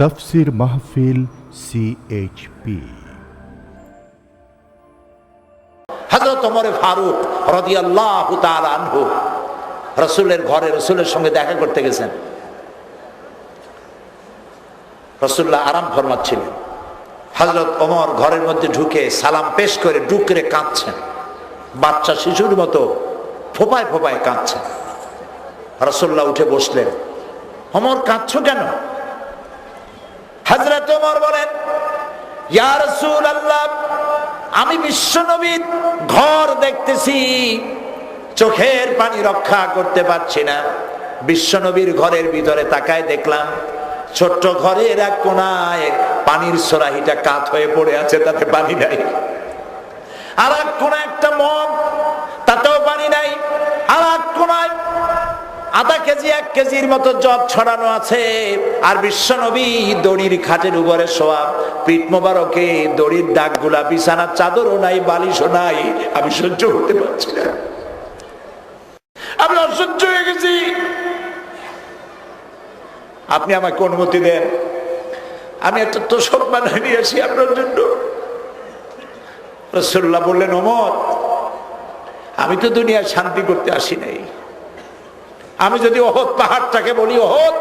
তফসির মাহফিল সিএইচপি হজরত ওমরে ফারুক রদিয়াল্লাহ আনহু রসুলের ঘরে রসুলের সঙ্গে দেখা করতে গেছেন। রসুল্লাহ আরাম ফরমাচ্ছিলেন। হজরত ওমর ঘরের মধ্যে ঢুকে সালাম পেশ করে ডুকরে কাঁদছেন। বাচ্চা শিশুর মতো ফোপায় ফোপায় কাঁদছেন। রসুল্লাহ উঠে বসলেন, ওমর, কাঁদছ কেন? হজরত ওমর বলেন, ইয়া রসুল আল্লাহ আমি বিশ্বনবীর ঘর দেখতেছি। চোখের পানি রক্ষা করতে পারছি না। বিশ্বনবীর ঘরের ভিতরে তাকায় দেখলাম, ছোট্ট ঘরের এক কোনায় পানির সরাহিটা কাত হয়ে পড়ে আছে, তাতে পানি নাই। আর এক কোনায় একটা মগ, তাতেও পানি নাই। আর এক কোনায় আধা কেজি, এক কেজির মতো জব ছড়ানো আছে। আর বিশ্বনবী দড়ির খাটের উপরে শোয়া। পিঠ মোবারকে দড়ির দাগগুলা বিছানার চাদরও নাই, বালিশও নাই। আমি সহ্য করতে পারছি না। আমি অসহ্য হয়ে গেছি। আপনি আমাকে অনুমতি দেন। আমি একটা তোষক বানায় নিয়ে আসি আপনার জন্য। রসুল্লাহ বললেন, ওমর, আমি তো দুনিয়ায় শান্তি করতে আসি নাই। আমি যদি ওহদ পাহাড়টাকে বলি, ওহদ,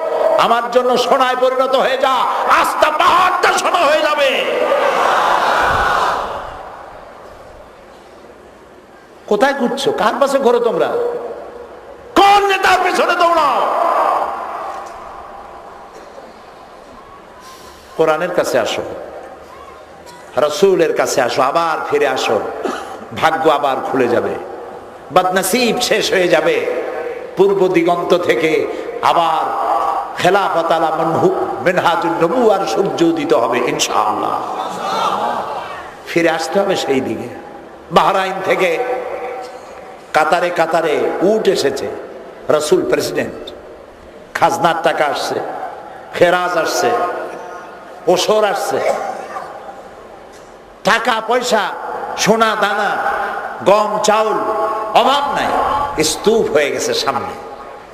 আমার জন্য সোনায় পরিণত হয়ে যা, আস্তা পাহাড়টা সোনা হয়ে যাবে। কোথায় ঘুরছো? কার পাশে ঘোরো তোমরা? কোন নেতার পেছনে দৌড়াও? কোরআনের কাছে আসো, রসুলের কাছে আসো, আবার ফিরে আসো। ভাগ্য আবার খুলে যাবে, বদনসিব শেষ হয়ে যাবে। পূর্ব দিগন্ত থেকে আবার খেলাফত আলা মনহুক মেনহাজুল আর সূর্য উদিত হবে, ইনশাআল্লাহ। ফিরে আসতে হবে সেই দিকে। বাহরাইন থেকে কাতারে কাতারে উট এসেছে, রসুল প্রেসিডেন্ট। খাজনার টাকা আসছে, খেরাজ আসছে, ওসর আসছে। টাকা, পয়সা, সোনা, দানা, গম, চাউল, অভাব নাই। স্তূপ হয়ে গেছে সামনে।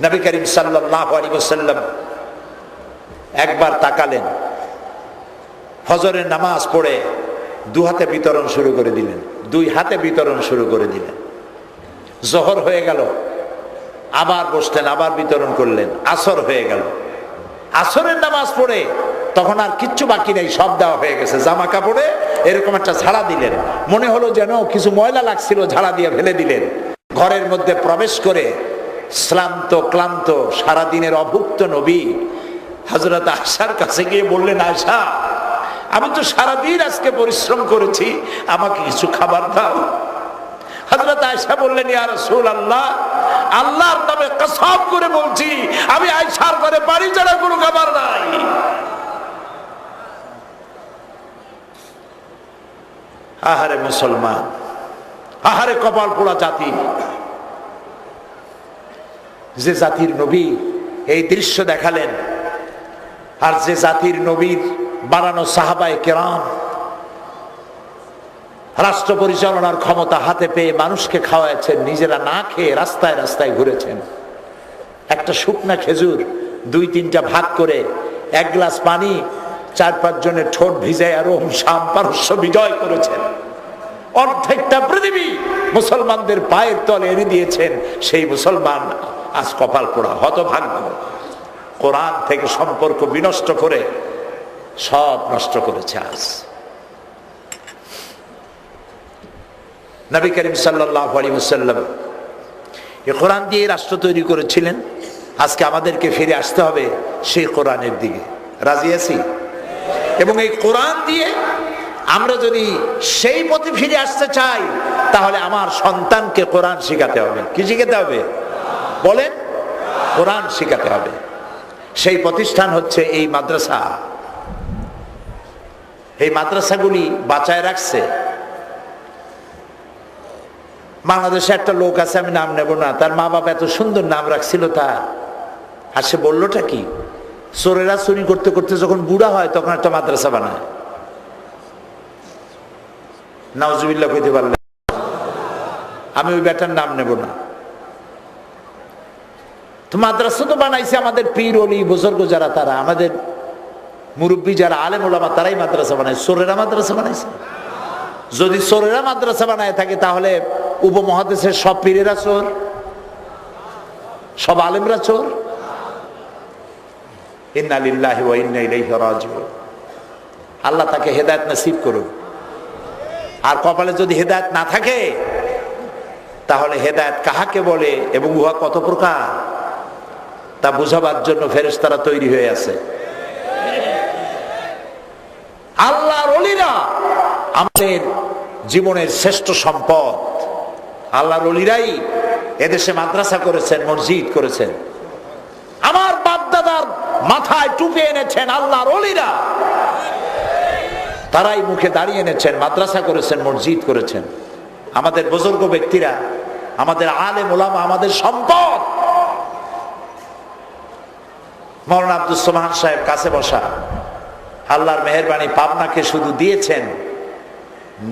নবী করিম সাল্লাহ সাল্লাম একবার তাকালেন, ফজরের নামাজ পড়ে দু হাতে বিতরণ শুরু করে দিলেন, দুই হাতে বিতরণ শুরু করে দিলেন। জহর হয়ে গেল, আবার বসলেন, আবার বিতরণ করলেন, আসর হয়ে গেল। আসরের নামাজ পড়ে তখন আর কিচ্ছু বাকি নেই, সব দেওয়া হয়ে গেছে, জামা কাপড়ে এরকম একটা ঝাড়া দিলেন। মনে হলো যেন কিছু ময়লা লাগছিল, ঝাড়া দিয়ে ফেলে দিলেন। ঘরের মধ্যে প্রবেশ করে শ্রান্ত ক্লান্ত, সারাদিনের অভুক্ত নবী হজরত আশার কাছে গিয়ে বললেন আশা আমি তো সারাদিন আজকে পরিশ্রম করেছি, আমাকে কিছু খাবার দাও। হজরত আয়সা বললেন, ইয়া সুল আল্লাহ আল্লাহর নামে কসম করে বলছি, আমি আয়সার ঘরে বাড়ি ছাড়া কোনো খাবার নাই। আহারে মুসলমান আহারে কপাল পোড়া জাতি। যে জাতির নবী এই দৃশ্য দেখালেন, আর যে জাতির নবীর বানানো সাহাবায় কেরাম, রাষ্ট্র পরিচালনার ক্ষমতা হাতে পেয়ে মানুষকে খাওয়াচ্ছেন নিজেরা না খেয়ে রাস্তায় রাস্তায় ঘুরেছেন। একটা শুকনা খেজুর দুই তিনটা ভাগ করে এক গ্লাস পানি, চার পাঁচ জনের ঠোঁট ভিজায় আর ওম শাম পারস্য বিজয় করেছেন। অর্ধেকটা পৃথিবী মুসলমানদের পায়ের তলে এনে দিয়েছেন। সেই মুসলমান আজ কপাল পোড়া হতভাগ্য। কোরআন থেকে সম্পর্ক বিনষ্ট করে সব নষ্ট করেছে আজ। নবী করিম সাল্লাহ এ কোরআন দিয়ে রাষ্ট্র তৈরি করেছিলেন। আজকে আমাদেরকে ফিরে আসতে হবে সেই কোরআনের দিকে। রাজি আছি? এবং এই কোরআন দিয়ে আমরা যদি সেই পথে ফিরে আসতে চাই, তাহলে আমার সন্তানকে কোরআন শিখাতে হবে। কি শিখাতে হবে? বলেন, কোরআন শিখাতে হবে। সেই প্রতিষ্ঠান হচ্ছে এই মাদ্রাসা। এই মাদ্রাসাগুলি বাঁচায় রাখছে। বাংলাদেশে একটা লোক আছে, আমি নাম নেব না, তার মা বাবা এত সুন্দর নাম রাখছিল তার। আর সে বললোটা কি? চোরেরা চুরি করতে করতে যখন বুড়া হয়, তখন একটা মাদ্রাসা বানায়। নাওজুবিল্লা কইতে পারলে। আমি ওই ব্যাটার নাম নেব না। তো মাদ্রাসা তো বানাইছে আমাদের পীর অলি বুজুর্গ যারা তারা, আমাদের মুরব্বী যারা, আলেম ওলামা, তারাই মাদ্রাসা বানায়। সোরেরা মাদ্রাসা বানাইছে। যদি সোরেরা মাদ্রাসা বানায় থাকে, তাহলে উপমহাদেশের সব পীরেরা চোর, সব আলেমরা চোর। ইন্না লিল্লাহি ওয়া ইন্না ইলাইহি রাজিউন। আল্লাহ তাকে হেদায়েত নসিব করুন আর কপালে যদি হেদায়েত না থাকে, তাহলে হেদায়েত কাহাকে বলে এবং উহা কত প্রকার? তা বুঝাবার জন্য ফেরেশতারা তৈরি হয়ে আছে। আল্লাহর অলিরা আমাদের জীবনের শ্রেষ্ঠ সম্পদ। আল্লাহর অলিরাই এদেশে মাদ্রাসা করেছেন, মসজিদ করেছেন। আমার বাপদাদার মাথায় টুপে এনেছেন আল্লাহর অলিরা। তারাই মুখে দাঁড়িয়ে এনেছেন, মাদ্রাসা করেছেন, মসজিদ করেছেন। আমাদের বুজুর্গ ব্যক্তিরা, আমাদের আলে ওলামা আমাদের সম্পদ। মৌলানা আব্দুল সোমান সাহেব কাছে বসা, আল্লাহর মেহরবানি পাবনাকে শুধু দিয়েছেন,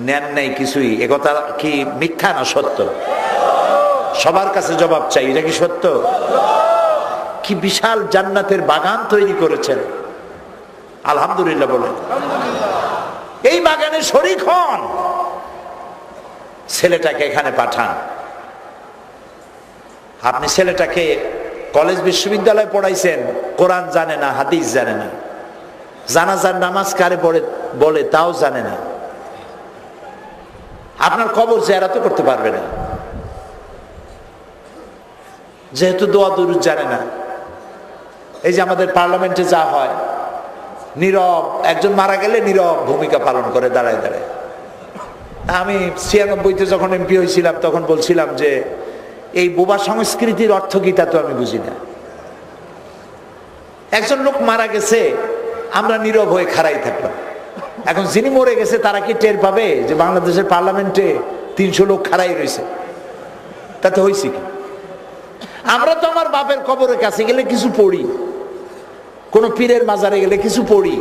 নেন নেই কিছুই। একথা কি মিথ্যা না সত্য? সবার কাছে জবাব চাই, এটা কি সত্য? কি বিশাল জান্নাতের বাগান তৈরি করেছেন? আলহামদুলিল্লাহ বলেন। এই বাগানে শরিক হন। ছেলেটাকে এখানে পাঠান। আপনি ছেলেটাকে কলেজ বিশ্ববিদ্যালয়ে পড়াইছেন, কোরআন জানে না, হাদিস জানে না। জানাজার নামাজ কারে পড়ে, বলে তাও জানে না। আপনার কবর জেরাতো করতে পারবে না। যেহেতু দোয়া দুরুদ জানে না। এই যে আমাদের পার্লামেন্টে যা হয় নীরব, একজন মারা গেলে নীরব ভূমিকা পালন করে, দাঁড়ায় দাঁড়ায়। আমি ছিয়ানব্বইতে যখন এমপি হয়েছিলাম তখন বলছিলাম যে, এই বোবা সংস্কৃতির অর্থ কি তা তো আমি বুঝি না। একজন লোক মারা গেছে, আমরা নীরব হয়ে খাড়াই থাকলাম। এখন যিনি মরে গেছে, তারা কি টের পাবে যে বাংলাদেশের পার্লামেন্টে তিনশো লোক খাড়াই রয়েছে? তাতে হয়েছে কি? আমরা তো আমার বাপের কবরের কাছে গেলে কিছু পড়ি। কোন পীরের মাজারে গেলে কিছু পড়ি,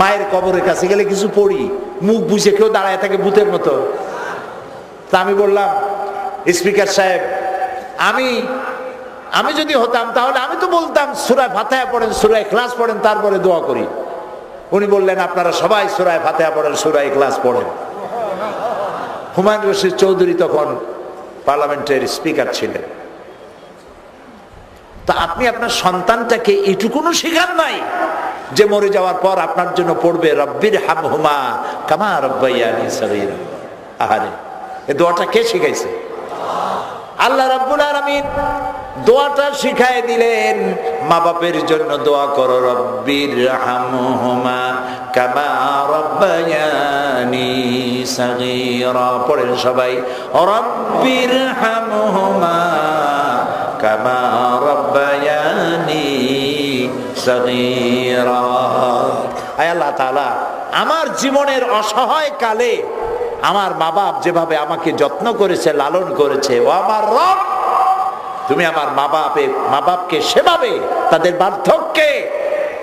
মায়ের কবরের কাছে গেলে কিছু পড়ি, মুখ বুঝে কেউ দাঁড়ায় থাকে ভূতের মতো। তা আমি বললাম, স্পিকার সাহেব, আমি আমি যদি হতাম তাহলে আমি তো বলতাম, সুরায় ফাতেহা পড়েন, সুরায় ক্লাস পড়েন, তারপরে দোয়া করি। উনি বললেন, আপনারা সবাই সুরায় ফাতেহা পড়েন, সুরায় ক্লাস পড়েন। হুমায়ুন রশিদ চৌধুরী তখন পার্লামেন্টের স্পিকার ছিলেন। তা আপনি আপনার সন্তানটাকে এটুকুনো শেখান নাই যে মরে যাওয়ার পর আপনার জন্য পড়বে, রব্বির হাম হুমা কামা রব্বাইয়ানি সগীর আহারে, এ দোয়াটা কে শিখাইছে? আল্লাহ রাব্বুল আলামিন দোয়াটা শিখাই দিলেন মা বাপের জন্য দোয়া করো, রব্বির হামহুমা কামা রব্বায়ানি সাগীরা। পড়েন সবাই, রব্বির হামহুমা আয় আল্লাহ তাআলা, আমার জীবনের অসহায় কালে আমার মা বাপ যেভাবে আমাকে যত্ন করেছে, লালন করেছে, ও আমার রব, তুমি আমার মা বাপে মা বাপকে সেভাবে তাদের বার্ধক্যে,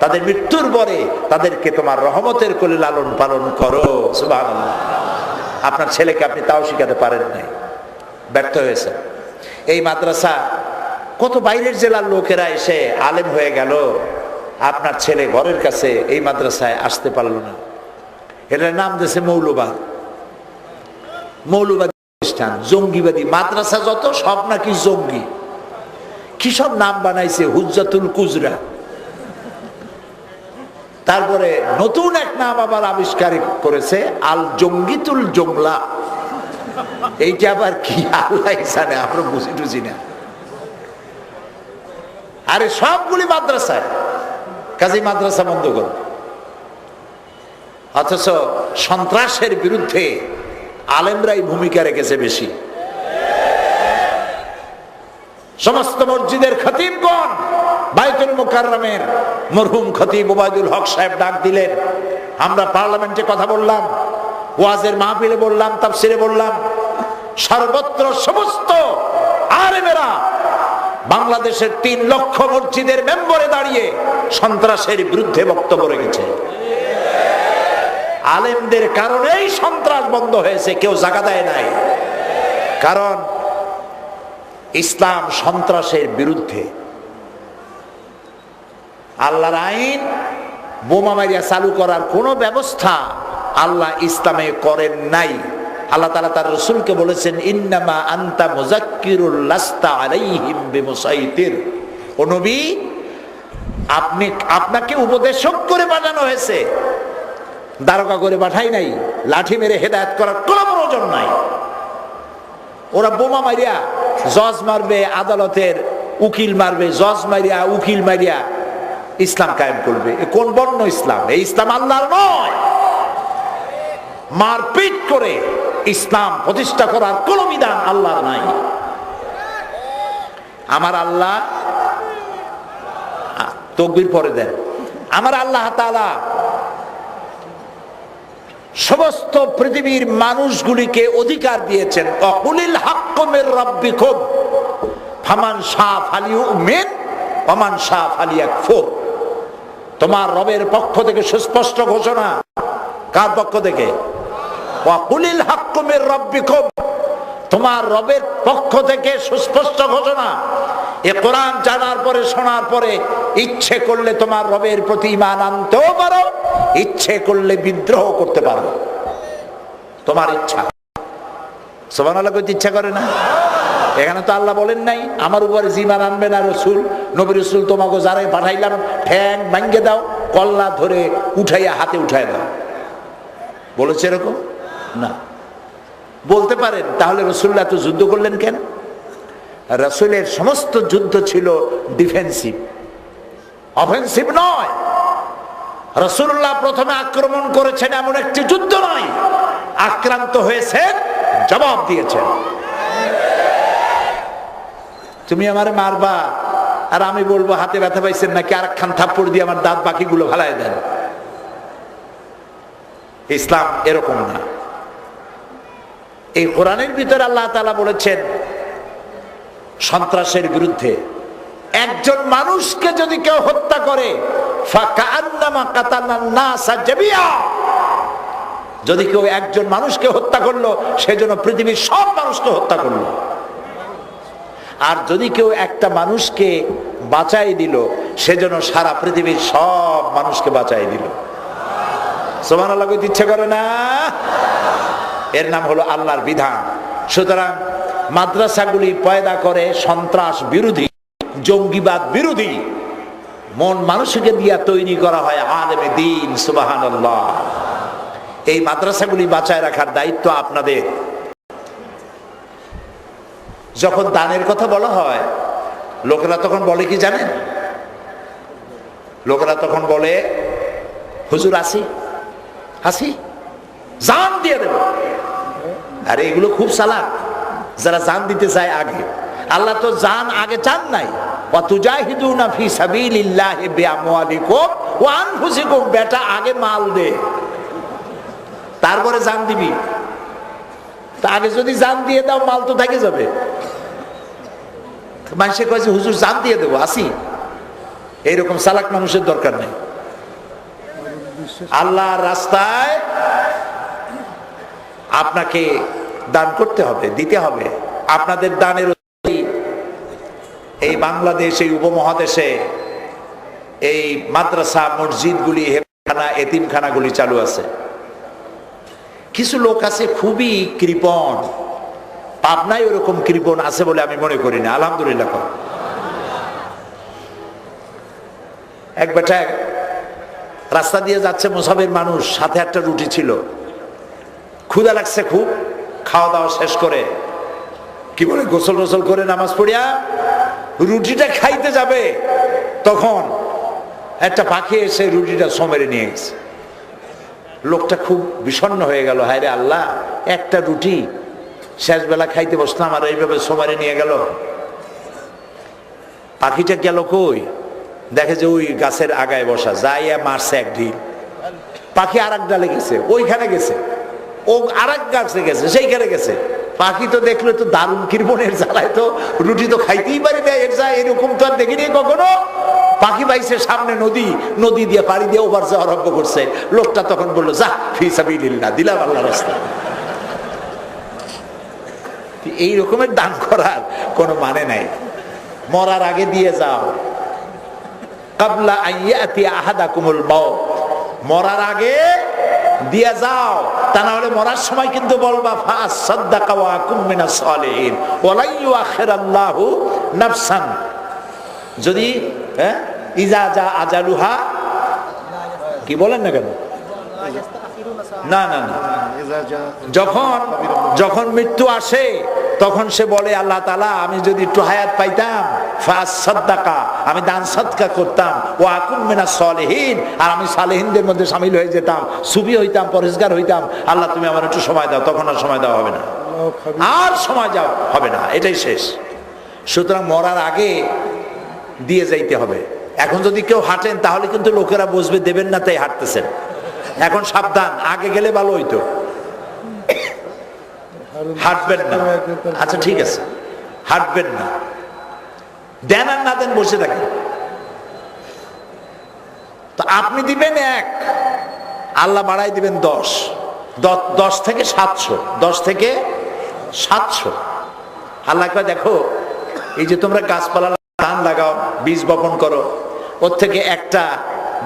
তাদের মৃত্যুর পরে তাদেরকে তোমার রহমতের কোলে লালন পালন করো। আপনার ছেলেকে আপনি তাও শিখাতে পারেন নাই। ব্যর্থ হয়েছে এই মাদ্রাসা কত বাইরের জেলার লোকেরা এসে আলেম হয়ে গেল, আপনার ছেলে ঘরের কাছে এই মাদ্রাসায় আসতে পারল না। এটার নাম দিয়েছে মৌলবাদ। মৌলবাদী প্রতিষ্ঠান, জঙ্গিবাদী। মাদ্রাসা যত সব নাকি জঙ্গি। কি সব নাম বানাইছে হুজ্জাতুল কুজরা। তারপরে নতুন এক নাম আবার আবিষ্কার করেছে আল জঙ্গিতুল জংলা। এইটা আবার কি? আল্লাহ আমরা বুঝি টুঝি না। আরে সবগুলি মাদ্রাসায়। কাজী মাদ্রাসা বন্ধ করো। অথচ সন্ত্রাসের বিরুদ্ধে আলেমরাই ভূমিকা রেখেছে বেশি। সমস্ত মসজিদের খতিবগণ, বাইতুল মুকাররমের মরহুম খতিব ওবায়দুল হক সাহেব ডাক দিলেন। আমরা পার্লামেন্টে কথা বললাম, ওয়াজের মাহফিলে বললাম, তাফসিরে বললাম, সর্বত্র সমস্ত আলেমেরা বাংলাদেশের তিন লক্ষ মসজিদের মেম্বরে দাঁড়িয়ে সন্ত্রাসের বিরুদ্ধে বক্তব্য রেখেছে। আলেমদের কারণেই সন্ত্রাস বন্ধ হয়েছে, কেউ জাগা দেয় নাই। কারণ ইসলাম সন্ত্রাসের বিরুদ্ধে। আল্লাহর আইন বোমা মারিয়া চালু করার কোনো ব্যবস্থা আল্লাহ ইসলামে করেন নাই। আল্লাহ তালা তার রসুলকে বলেছেন, ইন্নামা আন্তা মুজাক্কিরুল আলাইহিম বিমুসাইতির। ও নবী, আপনি, আপনাকে উপদেশক করে পাঠানো হয়েছে। দ্বারকা করে পাঠাই নাই, লাঠি মেরে হেদায়ত করার কোনো প্রয়োজন নাই। ওরা বোমা মারিয়া, জজ মারবে, আদালতের উকিল মারবে, জজ মারিয়া, উকিল মারিয়া ইসলাম কায়েম করবে। কোন বর্ণ ইসলাম? এই ইসলাম আল্লাহর নয়। মারপিট করে ইসলাম প্রতিষ্ঠা করার কোন বিধান আল্লাহর নাই। আমার আল্লাহ তকবির পরে দেন। আমার আল্লাহ তাআলা সমস্ত পৃথিবীর মানুষগুলিকে অধিকার দিয়েছেন। অকুলিল হাক্কমের রব্বি খুব ফামান শাহ ফালিউ মেন অমান শাহ ফালিয়া ফোর তোমার রবের পক্ষ থেকে সুস্পষ্ট ঘোষণা। কার পক্ষ থেকে? অকুলিল হাক্কমের রব্বি খুব তোমার রবের পক্ষ থেকে সুস্পষ্ট ঘোষণা। এ কোরআন জানার পরে, শোনার পরে ইচ্ছে করলে তোমার রবের প্রতি ইমান আনতেও পারো, ইচ্ছে করলে বিদ্রোহ করতে পারো। তোমার ইচ্ছা। সোমান আল্লাহ করতে ইচ্ছা করে না? এখানে তো আল্লাহ বলেন নাই, আমার উপরে জিমান আনবে না রসুল। নবী রসুল তোমাকে যারাই পাঠাইলাম, ঠ্যাং ভাঙ্গে দাও, কল্লা ধরে উঠাইয়া হাতে উঠাই দাও। বলেছে এরকম? না। বলতে পারেন, তাহলে রসুল্লাহ তো যুদ্ধ করলেন কেন? রসুলের সমস্ত যুদ্ধ ছিল ডিফেন্সিভ অফেন্সিভ নয়। রসুল্লাহ প্রথমে আক্রমণ করেছেন এমন একটি যুদ্ধ নয়। আক্রান্ত হয়েছেন, জবাব দিয়েছেন। তুমি আমারে মারবা, আর আমি বলব, হাতে ব্যথা পাইছেন নাকি? আর খান থাপ্পড় দিয়ে আমার দাঁত বাকিগুলো ভালাই দেন। ইসলাম এরকম না। এই কোরআনের ভিতরে আল্লাহ তালা বলেছেন, সন্ত্রাসের বিরুদ্ধে একজন মানুষকে যদি কেউ হত্যা করে যদি কেউ একজন মানুষকে হত্যা করল সেজন্য পৃথিবীর সব মানুষকে হত্যা করল। আর যদি কেউ একটা মানুষকে বাঁচাই দিল সেজন্য সারা পৃথিবীর সব মানুষকে বাঁচাই দিল। সোমান আল্লাহ ইচ্ছে করে না? এর নাম হলো আল্লাহর বিধান। সুতরাং মাদ্রাসাগুলি পয়দা করে সন্ত্রাস বিরোধী, জঙ্গিবাদ বিরোধী। মন মানুষকে দিয়া তৈরি করা হয় আলেমে দিন সুবাহান এই মাদ্রাসাগুলি বাঁচায় রাখার দায়িত্ব আপনাদের। যখন দানের কথা বলা হয়, লোকেরা তখন বলে কি জানেন? লোকেরা তখন বলে, হুজুর আসি? আসি? জান দিয়ে দেব। এগুলো খুব যারা জান দিতে চায় আগে। আল্লাহ তো জান আগে চান নাই। তারপরে জান দিবি। আগে যদি জান দিয়ে দাও, মাল তো থেকে যাবে। মানুষে কয়েছে হুজুর, জান দিয়ে দেবো, আসি। এইরকম সালাক মানুষের দরকার নেই। আল্লাহর রাস্তায় আপনাকে দান করতে হবে, দিতে হবে। আপনাদের দানের এই বাংলাদেশ, এই উপমহাদেশে এই মাদ্রাসা, মসজিদগুলি হেফখানা এতিমখানাগুলি চালু আছে। কিছু লোক আছে খুবই কৃপণ। পাবনায় ওরকম কৃপণ আছে বলে আমি মনে করি না, আলহামদুলিল্লাহ। এক বেটা রাস্তা দিয়ে যাচ্ছে মোসাবের মানুষ, সাথে একটা রুটি ছিল। ক্ষুদা লাগছে খুব। খাওয়া দাওয়া শেষ করে। কি বলে, গোসল টোসল করে নামাজ পড়িয়া রুটিটা খাইতে যাবে, তখন একটা পাখি এসে রুটিটা সমেরে নিয়ে গেছে। লোকটা খুব বিষণ্ণ হয়ে গেল, হায় রে আল্লাহ, একটা রুটি শেষ বেলা খাইতে বসলাম আর এইভাবে সোমারে নিয়ে গেল। পাখিটা গেল কই? দেখে যে ওই গাছের আগায় বসা, যাইয়া মারছে এক ঢিল। পাখি আর এক ডালে গেছে, ওইখানে গেছে। ও আর এক গাছে গেছে, সেইখানে গেছে। পাখি তো দেখলে তো দারুণ কৃপণের জ্বালায় তো, রুটি তো খাইতেই পারি না, এর যা এরকম তো আর দেখিনি কখনো। পাখি বাইছে সামনে নদী নদী দিয়ে পাড়ি দিয়ে ওভার যাওয়া আরম্ভ করছে। লোকটা তখন বলল, যা ফিসাবিল্লা দিলাম আল্লাহ রাস্তা। এই রকমের দান করার কোনো মানে নাই। মরার আগে দিয়ে যাও। কাবলা আইয়া আহাদা কুমুল মাও মরার আগে দিয়ে যাও। তা না হলে মরার সময় কিন্তু বলবা ফাস সাদ্দাকা ওয়া কুম মিনাস সালিহিন। ওয়ালাই ইউআখিরাল্লাহু নাফসান। যদি হ্যাঁ ইজা যা আজালুহা, কি বলেন না কেন? না না না। যখন যখন মৃত্যু আসে, তখন সে বলে, আল্লাহ তালা আমি যদি একটু হায়াত পাইতাম আমি দান সৎকা করতাম ও আকুম মিনা সলেহীন, আর আমি সালেহিনদের মধ্যে সামিল হয়ে যেতাম, সুবি হইতাম পরিষ্কার হইতাম, আল্লাহ তুমি আমার একটু সময় দাও, তখন আর সময় দেওয়া হবে না। আর সময় যাও হবে না, এটাই শেষ। সুতরাং মরার আগে দিয়ে যাইতে হবে। এখন যদি কেউ হাঁটেন, তাহলে কিন্তু লোকেরা বসবে দেবেন না, তাই হাঁটতেছেন। এখন সাবধান, আগে গেলে ভালো হইতো। হাঁটবেন না। আচ্ছা ঠিক আছে। হাঁটবেন না। দেন আর না দেন বসে থাকেন। তো আপনি দিবেন এক, আল্লাহ বাড়াই দিবেন দশ। দশ থেকে সাতশো, দশ থেকে সাতশো। আল্লাহ দেখো, এই যে তোমরা গাছপালা ধান লাগাও, বীজ বপন করো, ওর থেকে একটা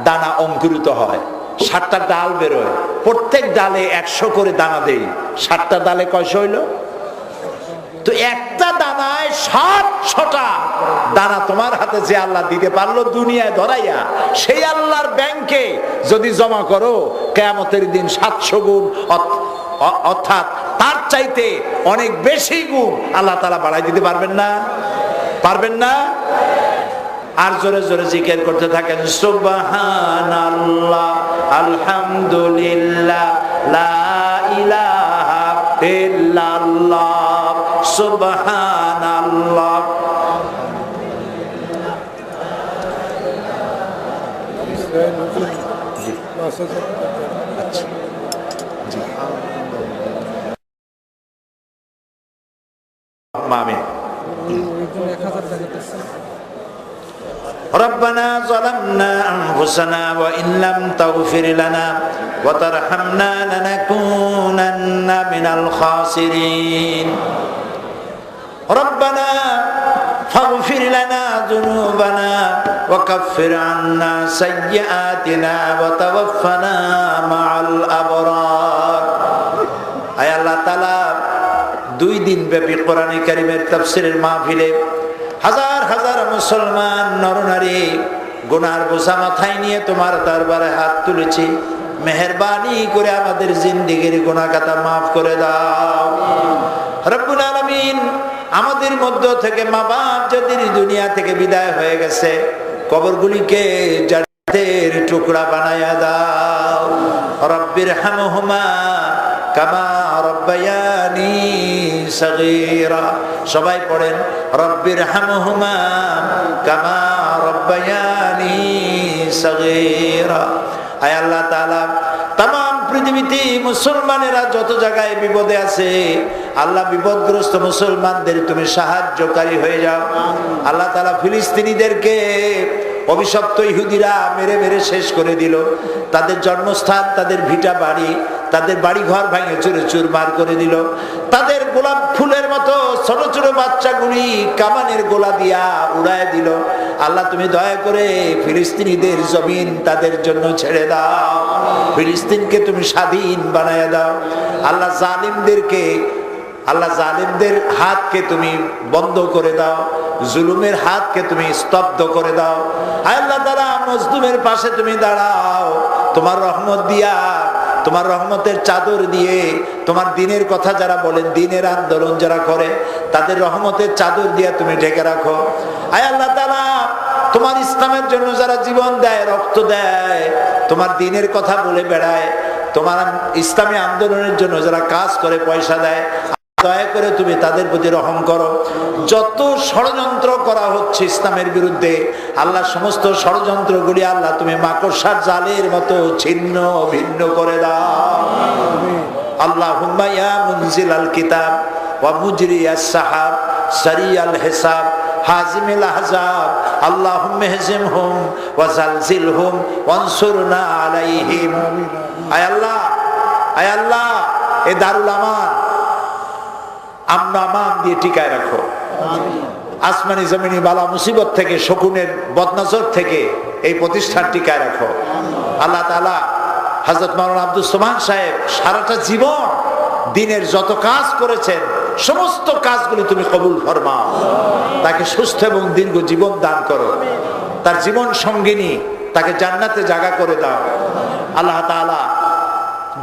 দানা অঙ্কুরিত হয়। ষাটটা ডাল বেরোয়। প্রত্যেক ডালে একশো করে দানা দেই। ষাটটা ডালে কয়শো হইল? তো একটা দানায় সাতশোটা। দানা তোমার হাতে যে আল্লাহ দিতে পারল দুনিয়ায় ধরাইয়া, সেই আল্লাহর ব্যাংকে যদি জমা করো, কেয়ামতের দিন সাতশো গুণ অর্থাৎ তার চাইতে অনেক বেশি গুণ আল্লাহ তালা বাড়াই দিতে পারবেন না? পারবেন না? আর জোরে জোরে জিজ্ঞেস করতে থাকেন সুবহান আল্লাহ আলহামদুলিল্লাহ লা ইলাহা ইল্লাল্লাহ সুবহান আল্লাহ আমিন। ربنا ظلمنا أنفسنا وإن لم تغفر لنا وترحمنا لنكونن من الخاسرين ربنا فاغفر لنا ذنوبنا وكفر عنا سيئاتنا وتوفنا مع الأبرار আয় আল্লাহ তালা দুই দিন ব্যাপী কোরআন কারিমের তফসিরের মাহফিলে হাজার হাজার মুসলমান নরনারী, গুনার বোঝা মাথায় নিয়ে তোমার দরবারে হাত তুলেছি। মেহরবানি করে আমাদের জিন্দিগির গুণাগাতা মাফ করে দাও। রব্বুল আলমিন আমাদের মধ্য থেকে মা বাপ যদি দুনিয়া থেকে বিদায় হয়ে গেছে, কবরগুলিকে টুকরা বানায়া দাও। রব্বির হামহুমা কামা রব্বায়ানি সগীরা। সবাই পড়েন, রব্বির হামহুমা কামা রব্বায়ানি সগীরা। আয় আল্লাহ তাআলা, তাম, পৃথিবীতে মুসলমানেরা যত জায়গায় বিপদে আছে, আল্লাহ বিপদগ্রস্ত মুসলমানদের তুমি সাহায্যকারী হয়ে যাও। আল্লাহ তালা ফিলিস্তিনিদেরকে অভিশপ্ত ইহুদিরা মেরে মেরে শেষ করে দিল। তাদের জন্মস্থান, তাদের ভিটা বাড়ি তাদের বাড়ি ঘর ভাঙে চুরে চুরমার করে দিল। তাদের গোলাপ ফুলের মতো ছোট ছোট বাচ্চাগুলি কামানের গোলা দিয়া উড়ায় দিল। আল্লাহ, তুমি দয়া করে ফিলিস্তিনিদের জমিন তাদের জন্য ছেড়ে দাও। ফিলিস্তিনকে তুমি স্বাধীন বানায় দাও। আল্লাহ, জালিমদেরকে, আল্লাহ, জালিমদের হাতকে তুমি বন্ধ করে দাও। জুলুমের হাতকে তুমি স্তব্ধ করে দাও। আল্লাহ দ্বারা মজলুমের পাশে তুমি দাঁড়াও। তোমার রহমত দিয়া তোমার রহমতের চাদর দিয়ে তোমার দিনের কথা যারা বলেন, দিনের আন্দোলন যারা করে, তাদের রহমতের চাদর দিয়ে তুমি ঢেকে রাখো। আয় আল্লাহ তালা তোমার ইসলামের জন্য যারা জীবন দেয়, রক্ত দেয়, তোমার দিনের কথা বলে বেড়ায়, তোমার ইসলামী আন্দোলনের জন্য যারা কাজ করে, পয়সা দেয় দয়া করে তুমি তাদের প্রতি রহম করো। যত ষড়যন্ত্র করা হচ্ছে ইসলামের বিরুদ্ধে, আল্লাহ সমস্ত ষড়যন্ত্রগুলি আল্লাহ তুমি মাকড়সার জালের মতো ছিন্ন ভিন্ন করে দাও। আল্লাহ হুম্মাইয়া মুনজিল আল কিতাব ওয়া মুজরিয়া সাহাব, সারিয়াল হিসাব হাজিমিল আহজাব, আল্লাহুম্মা হজিমহুম ওয়া জালজিলহুম ওয়ানসুরনা আলাইহিম। আয় আল্লাহ আয় আল্লাহ, এ দারুল আমান আমনা আমান দিয়ে টিকায় রাখো। আসমানি জমিনি বালা মুসিবত থেকে, শকুনের বদনজর থেকে এই প্রতিষ্ঠান টিকায় রাখো। আল্লাহ তালা হজরত মাওলানা আব্দুল সোমান সাহেব সারাটা জীবন দিনের যত কাজ করেছেন, সমস্ত কাজগুলি তুমি কবুল ফরমাও। তাকে সুস্থ এবং দীর্ঘ জীবন দান করো। তার জীবন সঙ্গিনী তাকে জান্নাতে জাগা করে দাও। আল্লাহ তাআলা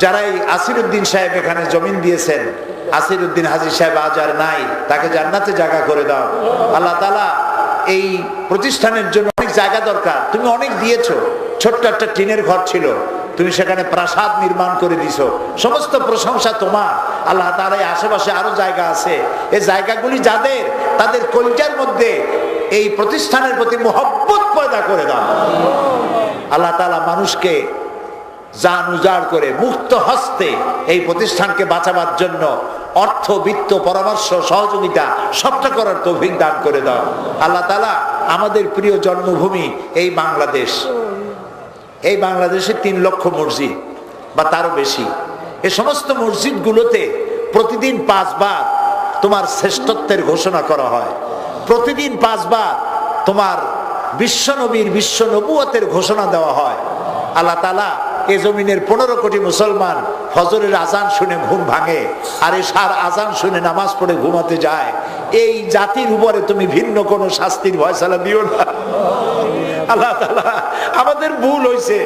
যারাই আসিরুদ্দিন সাহেব এখানে জমিন দিয়েছেন আসিরুদ্দিন হাজির সাহেব আজ আর নাই, তাকে জান্নাতে জায়গা করে দাও। আল্লাহ তালা এই প্রতিষ্ঠানের জন্য অনেক জায়গা দরকার। তুমি অনেক দিয়েছ, ছোট্ট একটা টিনের ঘর ছিল, তুমি সেখানে প্রাসাদ নির্মাণ করে দিছো। সমস্ত প্রশংসা তোমার। আল্লাহ তালা এই আশেপাশে আরও জায়গা আছে। এই জায়গাগুলি যাদের, তাদের কলজার মধ্যে এই প্রতিষ্ঠানের প্রতি মোহব্বত পয়দা করে দাও। আল্লাহ তালা মানুষকে জান উজাড় করে মুক্ত হস্তে এই প্রতিষ্ঠানকে বাঁচাবার জন্য অর্থ, বিত্ত, পরামর্শ, সহযোগিতা সবটা করার তৌফিক দান করে দাও। আল্লাহ তালা আমাদের প্রিয় জন্মভূমি এই বাংলাদেশ। এই বাংলাদেশে তিন লক্ষ মসজিদ বা তারও বেশি। এ সমস্ত মসজিদগুলোতে প্রতিদিন পাঁচবার তোমার শ্রেষ্ঠত্বের ঘোষণা করা হয়। প্রতিদিন পাঁচবার তোমার বিশ্বনবীর বিশ্ব নবুয়তের ঘোষণা দেওয়া হয়। আল্লাহ তালা এ জমিনের পনেরো কোটি মুসলমান হজরের আজান শুনে ঘুম ভাঙে, আর এ সার আজান শুনে নামাজ পড়ে ঘুমাতে যায়। এই জাতির উপরে তুমি ভিন্ন কোনো শাস্তির ভয় ভয়সালা দিও না। আল্লাহ আমাদের ভুল হয়েছে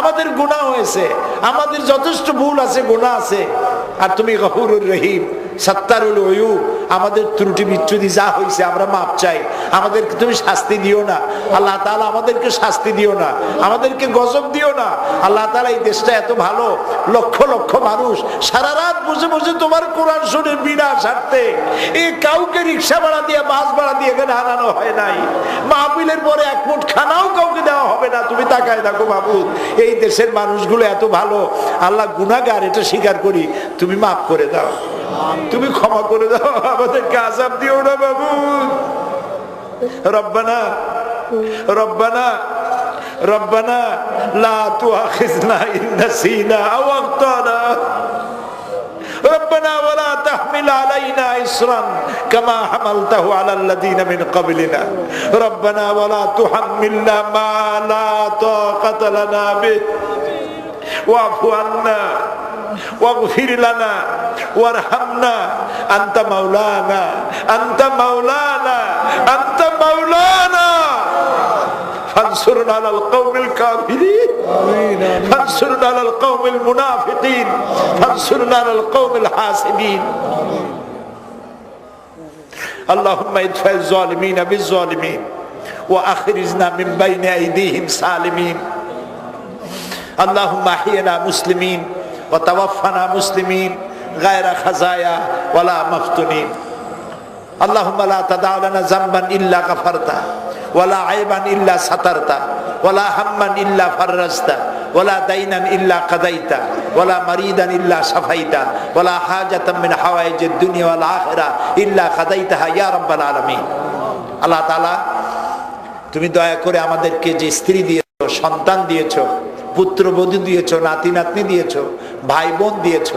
আমাদের গুণা হয়েছে আমাদের যথেষ্ট ভুল আছে গুণা আছে। আর তুমি গফুরুর রহিম সত্তারুল ওয়ু আমাদের ত্রুটি বিচ্ছুতি যা হয়েছে আমরা মাপ চাই। আমাদেরকে তুমি শাস্তি দিও না। আল্লাহ তালা আমাদেরকে শাস্তি দিও না। আমাদেরকে গজব দিও না। আল্লাহ তালা এই দেশটা এত ভালো। লক্ষ লক্ষ মানুষ সারা রাত বসে বসে তোমার কোরআন শুনে বিনা স্বার্থে এই কাউকে রিক্সা ভাড়া দিয়ে, বাস ভাড়া দিয়ে এখানে আনানো হয় নাই। মাহফিলের পরে এক মুঠ খানাও কাউকে দেওয়া হবে না। তুমি তাকায় দেখো বাবু এই দেশের মানুষগুলো এত ভালো। আল্লাহ গুনাগার এটা স্বীকার করি। তুমি মাফ করে দাও। তুমি ক্ষমা করে দাও আমাদেরকে আজাব দিও না বাবু রব্বানা রব্বানা রব্বানা লা তুআখিযনা ইন নাসিনা আও আখতানা ربنا ولا تحمل علينا إصرا كما حملته على الذين من قبلنا ربنا ولا تحملنا ما لا طاقة لنا به واعف عنا واغفر لنا وارحمنا. أنت مولانا أنت مولانا أنت مولانا. فانصرنا على القوم الكافرين. فانصرنا على القوم المنافقين. فانصرنا على القوم الحاسدين. اللهم ادفع الظالمين بالظالمين وأخرجنا من بين أيديهم سالمين. اللهم أحينا مسلمين. وتوفنا مسلمين غير خزايا ولا مفتونين اللهم لا تدع لنا ذنبا الا غفرته ولا عيبا الا سترته ولا هما الا فرجته ولا دينا الا قضيته ولا مريدا الا شفيته ولا حاجه من حوائج الدنيا والاخره الا قضيتها يا رب العالمين আল্লাহ তাআলা তুমি দয়া করে আমাদেরকে যে স্ত্রী দিয়েছো সন্তান দিয়েছো পুত্রবধূ দিয়েছ নাতি নাতনি দিয়েছ ভাই বোন দিয়েছ,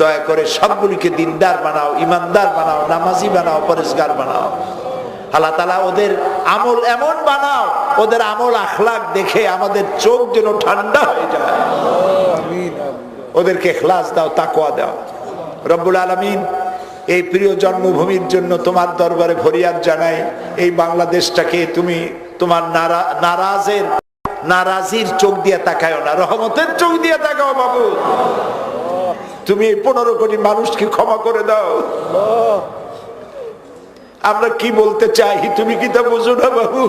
দয়া করে সবগুলিকে দিনদার বানাও, ইমানদার বানাও, নামাজি বানাও পরিষ্কার বানাও। আল্লাহ তালা ওদের আমল এমন বানাও, ওদের আমল আখলাক দেখে আমাদের চোখ যেন ঠান্ডা হয়ে যায়। ওদেরকে খ্লাস দাও তাকোয়া দাও। রব্বুল আলমিন এই প্রিয় জন্মভূমির জন্য তোমার দরবারে ফরিয়াদ জানাই, এই বাংলাদেশটাকে তুমি তোমার নারা, নারাজের নারাজির চোখ দিয়ে তাকায় না, রহমতের চোখ দিয়ে তাকাও বাবু। তুমি এই পনেরো কোটি মানুষকে ক্ষমা করে দাও। আমরা কি বলতে চাই তুমি কি তা বুঝো না বাবু?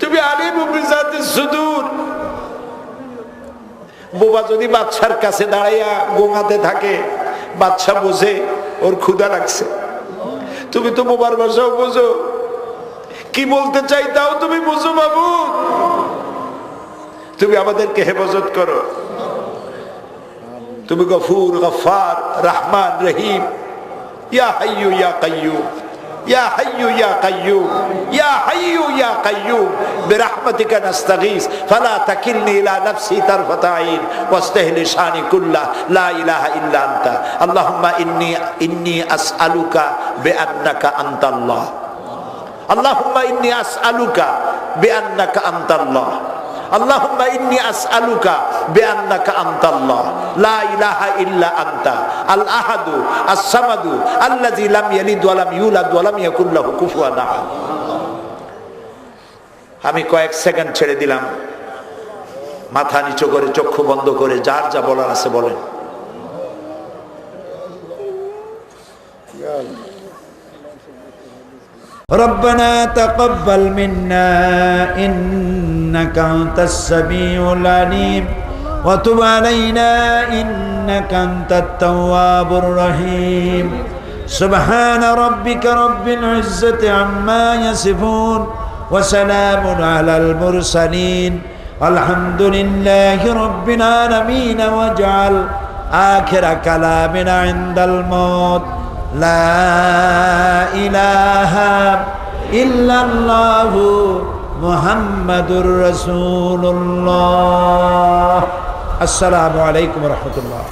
তুমি আলিম সুদূর। বোবা যদি বাচ্চার কাছে দাঁড়াইয়া গোঙাতে থাকে বাচ্চা বোঝে, ওর ক্ষুদা লাগছে। তুমি তো বোবার ভাষাও বোঝো। কি বলতে চাই তাও তুমি বুঝো বাবু তুমি আমাদেরকে হেফাজত করো তুমি গফুর গফার রহমান রহিম ইয়া হাইয়ু ইয়া কাইয়ুম يا حي يا قيوم يا حي يا قيوم برحمتك نستغيث فلا تكلني الى نفسي طرفة عين واستهل شاني كله لا اله الا انت اللهم اني اني اسالك بانك انت الله আল্লাহুম্মা ইন্নি আসআলুকা বিআন্নাকা আনতাল্লাহ। আল্লাহুম্মা ইন্নি আসআলুকা বিআন্নাকা আনতাল্লাহ। লা ইলাহা ইল্লা আনতা। আল আহাদু আস-সামাদু আল্লাযী লাম ইয়ালিদ ওয়া লাম ইউলাদ ওয়া লাম ইয়াকুল লাহু কুফুয়ান আহাদ। আমি কয়েক সেকেন্ড ছেড়ে দিলাম। মাথা নিচু করে, চক্ষু বন্ধ করে, যার যা বলার আছে বলেন। ربنا تقبل منا إنك أنت السميع العليم وتب علينا إنك أنت التواب الرحيم سبحان ربك رب العزة عما يصفون وسلام على المرسلين والحمد لله رب العالمين واجعل آخر كلامنا عند الموت লা ইলাহা ইল্লাল্লাহু মুহাম্মাদুর রাসূলুল্লাহ। আসসালামু আলাইকুম রাহমাতুল্লাহ।